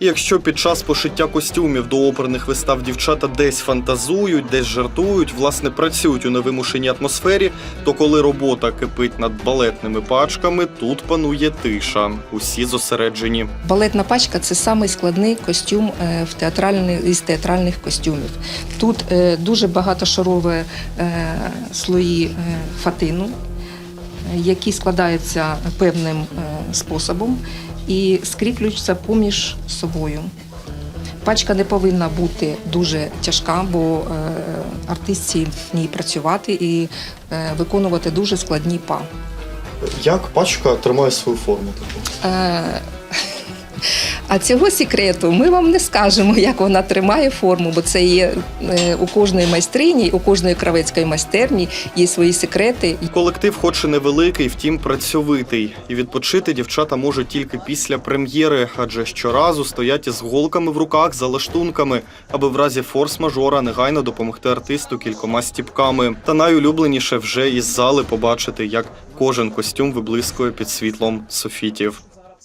Якщо під час пошиття костюмів до оперних вистав дівчата десь фантазують, десь жартують, власне працюють у невимушеній атмосфері, то коли робота кипить над балетними пачками, тут панує тиша. Усі зосереджені. Балетна пачка це самий костюм е, в театральний, із театральних костюмів. Тут е, дуже багатошарові е, слої фатину, які складаються певним е, способом і скріплюються поміж собою. Пачка не повинна бути дуже тяжка, бо е, артистці в ній працювати і е, виконувати дуже складні па. Як пачка тримає свою форму? Е, А цього секрету ми вам не скажемо, як вона тримає форму, бо це є е, у кожної майстрині, у кожної кравецької майстерні є свої секрети. Колектив, хоч і невеликий, втім працьовитий, і відпочити дівчата можуть тільки після прем'єри, адже щоразу стоять із голками в руках за лаштунками, аби в разі форс-мажора негайно допомогти артисту кількома стіпками. Та найулюбленіше вже із зали побачити, як кожен костюм виблискує під світлом софітів.